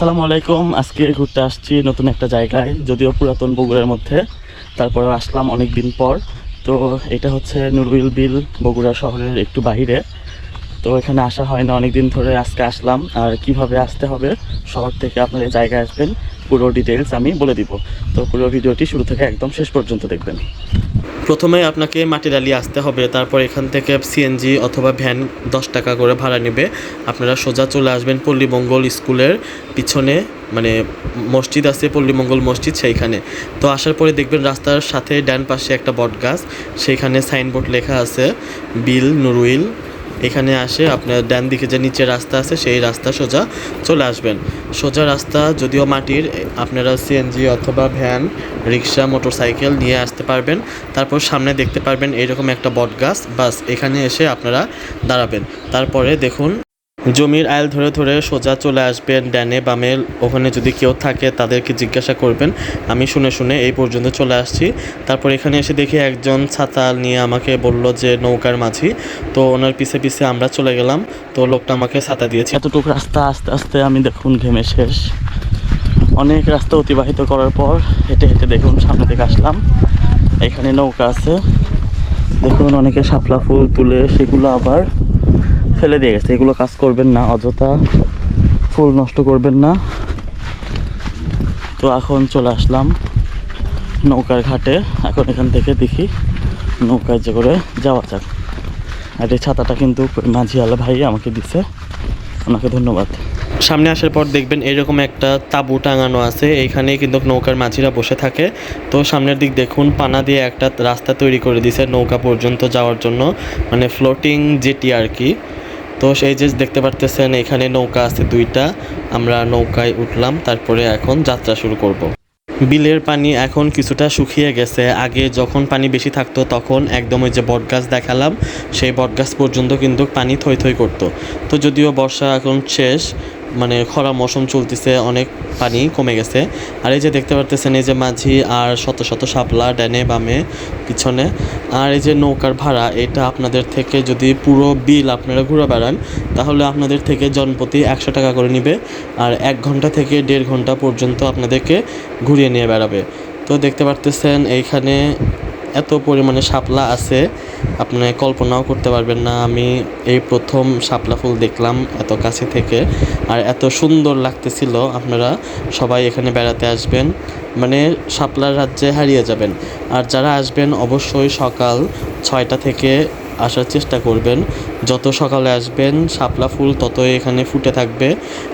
আসসালামু আলাইকুম। আজকে ঘুরতে আসছি নতুন একটা জায়গায়, যদিও পুরাতন বগুড়ার মধ্যে। তারপরে আসলাম অনেক দিন পর। তো এটা হচ্ছে নুরুইল বিল বগুড়া শহরের একটু বাহিরে। তো এখানে আসা হয় না অনেক দিন ধরে আজকে আসলাম। আর কীভাবে আসতে হবে, শহর থেকে আপনার এই জায়গায় আসবেন। পুরো ডিটেলস আমি বলে দিব। তো পুরো ভিডিওটি শুরু থেকে একদম শেষ পর্যন্ত দেখবেন। প্রথমে আপনাকে মাটিডালি আসতে হবে, তারপর এখান থেকে সিএনজি অথবা ভ্যান দশ টাকা করে ভাড়া নেবে। আপনারা সোজা চলে আসবেন পল্লীমঙ্গল স্কুলের পিছনে মানে মসজিদ আছে, পল্লীমঙ্গল মসজিদ সেইখানে। তো আসার পরে দেখবেন রাস্তার সাথে ডান পাশে একটা বট গাছ সেইখানে সাইনবোর্ড লেখা আছে, বিল নুরুইল এখানে আসে আপনার ডান দিকে যে নিচে রাস্তা আছে, সেই রাস্তা সোজা চলে আসবেন। সোজা রাস্তা যদিও মাটির, আপনারা সিএনজি অথবা ভ্যান, রিক্সা, মোটরসাইকেল নিয়ে আসতে পারবেন। তারপর সামনে দেখতে পারবেন এরকম একটা বট গাছ বাস এখানে এসে আপনারা দাঁড়াবেন। তারপরে দেখুন জমির আইল ধরে ধরে সোজা চলে আসবেন ড্যানে বামে। ওখানে যদি কেউ থাকে তাদেরকে জিজ্ঞাসা করবেন। আমি শুনে শুনে এই পর্যন্ত চলে আসছি। তারপর এখানে এসে দেখি একজন ছাতা নিয়ে আমাকে বলল যে নৌকার মাঝি। তো ওনার পিছে পিছে আমরা চলে গেলাম। তো লোকটা আমাকে ছাতা দিয়েছে। এতটুকু রাস্তা আস্তে আস্তে আমি দেখুন ঘেমে শেষ। অনেক রাস্তা অতিবাহিত করার পর হেঁটে হেঁটে দেখুন সামনে থেকে আসলাম। এখানে নৌকা আছে। দেখুন অনেকে শাপলা ফুল তুলে সেগুলো আবার ফেলে দিয়ে গেছে। এগুলো কাজ করবেন না, অযথা ফুল নষ্ট করবেন না। তো এখন চলে আসলাম নৌকার ঘাটে। এখন এখান থেকে দেখি নৌকায় যে করে যাওয়া যাক। আর এই ছাতাটা কিন্তু মাঝিওয়ালা ভাই আমাকে দিছে। ওনাকে ধন্যবাদ। সামনে আসার পর দেখবেন এরকম একটা তাঁবু টাঙানো আছে। এইখানে কিন্তু নৌকার মাঝিরা বসে থাকে। তো সামনের দিক দেখুন, পানা দিয়ে একটা রাস্তা তৈরি করে দিয়েছে নৌকা পর্যন্ত যাওয়ার জন্য। মানে ফ্লোটিং জেটি আর কি। তো সেই যে দেখতে পারতেছেন, এখানে নৌকা আছে দুইটা। আমরা নৌকায় উঠলাম, তারপরে এখন যাত্রা শুরু করব। বিলের পানি এখন কিছুটা শুকিয়ে গেছে। আগে যখন পানি বেশি থাকতো, তখন একদম ওই যে বটগাছ দেখালাম, সেই বটগাছ পর্যন্ত কিন্তু পানি থই থই করতো। তো যদিও বর্ষা এখন শেষ মানে খরা মৌসুম চলতেছে, অনেক পানি কমে গেছে। আর এই যে দেখতে পারতেছেন, এই যে মাঝি আর শত শত শাপলা ডানে বামে, পিছনে। আর এই যে নৌকার ভাড়া, এটা আপনাদের থেকে যদি পুরো বিল আপনারা ঘুরে বেড়ান, তাহলে আপনাদের থেকে জনপ্রতি একশো টাকা করে নিবে। আর এক ঘণ্টা থেকে দেড় ঘণ্টা পর্যন্ত আপনাদেরকে ঘুরিয়ে নিয়ে বেড়াবে। তো দেখতে পারতেছেন, এইখানে এত পরিমাণে শাপলা আছে। আপনি কল্পনাও করতে পারবেন না, আমি এই প্রথম শাপলা ফুল দেখলাম এত কাছে থেকে। আর এত সুন্দর লাগতেছিল, আপনারা সবাই এখানে বেড়াতে আসবেন। মানে শাপলার রাজ্যে হারিয়ে যাবেন। আর যারা আসবেন, অবশ্যই সকাল ছয়টা থেকে আসার চেষ্টা করবেন। যত সকালে আসবেন, শাপলা ফুল ততই এখানে ফুটে থাকবে,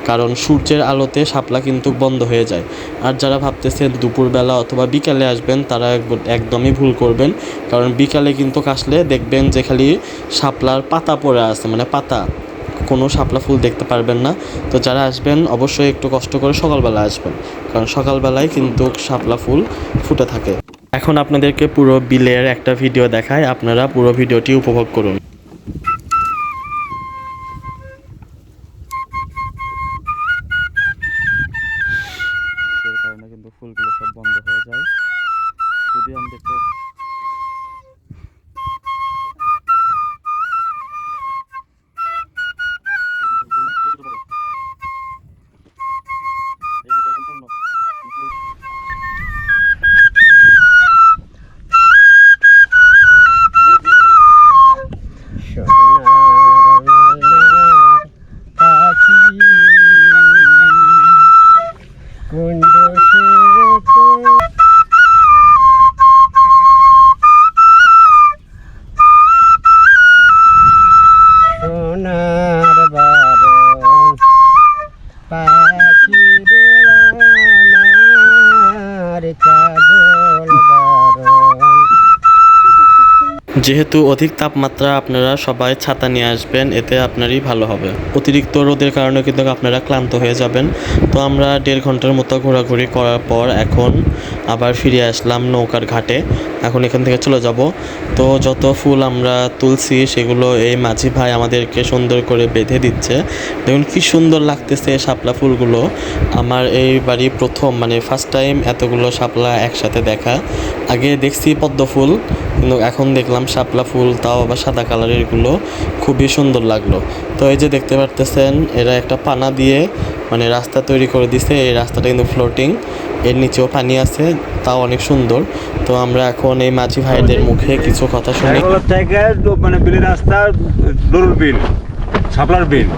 কারণ সূর্যের আলোতে শাপলা কিন্তু বন্ধ হয়ে যায়। আর যারা ভাবতেছেন দুপুরবেলা অথবা বিকালে আসবেন, তারা একদমই ভুল করবেন, কারণ বিকালে কিন্তু আসলে দেখবেন যে খালি শাপলার পাতা পড়ে আছে মানে পাতা। কোনো শাপলা ফুল দেখতে পারবেন না। তো যারা আসবেন, অবশ্যই একটু কষ্ট করে সকালবেলা আসবেন, কারণ সকালবেলায় কিন্তু শাপলা ফুল ফুটে থাকে। এখন আপনাদেরকে পুরো বিলের একটা ভিডিও দেখায় আপনারা পুরো ভিডিওটি উপভোগ করুন। যেহেতু অধিক তাপমাত্রা আপনারা সবাই ছাতা নিয়ে আসবেন, এতে আপনারই ভালো হবে। অতিরিক্ত রোদের কারণে কিন্তু আপনারা ক্লান্ত হয়ে যাবেন। তো আমরা দেড় ঘণ্টার মতো ঘোরাঘুরি করার পর এখন আবার ফিরে আসলাম নৌকার ঘাটে। এখন এখান থেকে চলে যাব। তো যত ফুল আমরা তুলছি, সেগুলো এই মাঝি ভাই আমাদেরকে সুন্দর করে বেঁধে দিচ্ছে। দেখুন কি সুন্দর লাগতেছে শাপলা ফুলগুলো। আমার এই বাড়ি প্রথম মানে ফার্স্ট টাইম এতগুলো শাপলা একসাথে দেখা। আগে দেখছি পদ্ম ফুল এখন দেখলাম শাপলা ফুল তাও আবার সাদা কালারের এগুলো খুবই সুন্দর লাগল। তো এই যে দেখতে পারতেছেন এরা একটা পানা দিয়ে মানে রাস্তা তৈরি করে দিছে এই রাস্তাটা কিন্তু ফ্লোটিং এর নিচেও পানি আছে তাও অনেক সুন্দর। তো আমরা এখন এই মাঝি ভাইদের মুখে কিছু কথা শুনি। মানে বিলের রাস্তা ডরুর বিল ছাপলার বিল।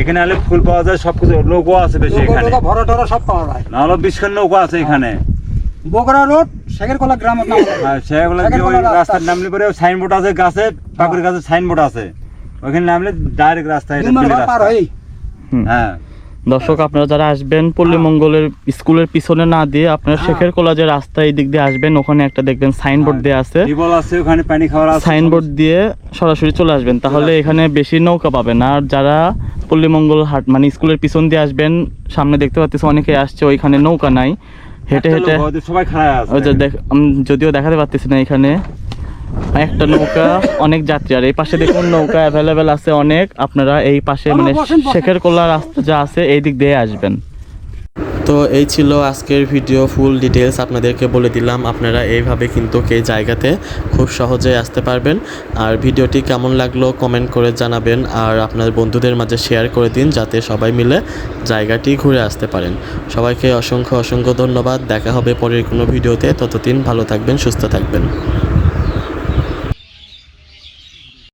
এখানে হলে ফুল পাওয়া যায় সব কিছু নৌকো আছে বেশি এখানে। ভরা টরা সব পাওয়া যায়। না হলো বিশ নৌকো আছে এখানে। বগরা রোড শেখেরকলা নাম? আর সেগুলো যে ওই রাস্তার নামলে পরে সাইনবোর্ড আছে গাছে পাকুড়ি গাছে সাইনবোর্ড আছে। ওইখানে নামলে ডাইরেক্ট রাস্তা এটা রাস্তা হ্যাঁ। দর্শক আপনারা যারা আসবেন পল্লীমঙ্গলের স্কুলের পিছনে না দিয়ে আপনারা শেখের কলা যে রাস্তা এই দিক দিয়ে আসবেন ওখানে একটা দেখবেন সাইনবোর্ড দেওয়া আছে। আছে ওখানে পানি খাওয়ার সাইনবোর্ড দিয়ে সরাসরি চলে আসবেন। তাহলে এখানে বেশি নৌকা পাবেন। আর যারা পল্লীমঙ্গল হাট মানে স্কুলের পিছন দিয়ে আসবেন সামনে দেখতে পাচ্ছেন অনেকে আসছে ওইখানে নৌকা নাই। হেঁটে হেঁটে সবাই ওই যে দেখ যদিও দেখাতে পারতেছি না এখানে একটা নৌকা অনেক যাত্রী আর এই পাশে দেখুন নৌকা অ্যাভেলেবেল আছে অনেক। আপনারা এই পাশে মানে শেখের কোলা রাস্তা যা আছে এই দিক দিয়ে আসবেন। তো এই ছিল আজকের ভিডিও ফুল ডিটেলস আপনাদেরকে বলে দিলাম। আপনারা এইভাবে কিন্তু এই জায়গাতে খুব সহজে আসতে পারবেন। আর ভিডিওটি কেমন লাগল কমেন্ট করে জানাবেন। আর আপনার বন্ধুদের মাঝে শেয়ার করে দিন যাতে সবাই মিলে জায়গাটি ঘুরে আসতে পারেন। সবাইকে অসংখ্য অসংখ্য ধন্যবাদ। দেখা হবে পরের কোনো ভিডিওতে ততদিন ভালো থাকবেন, সুস্থ থাকবেন।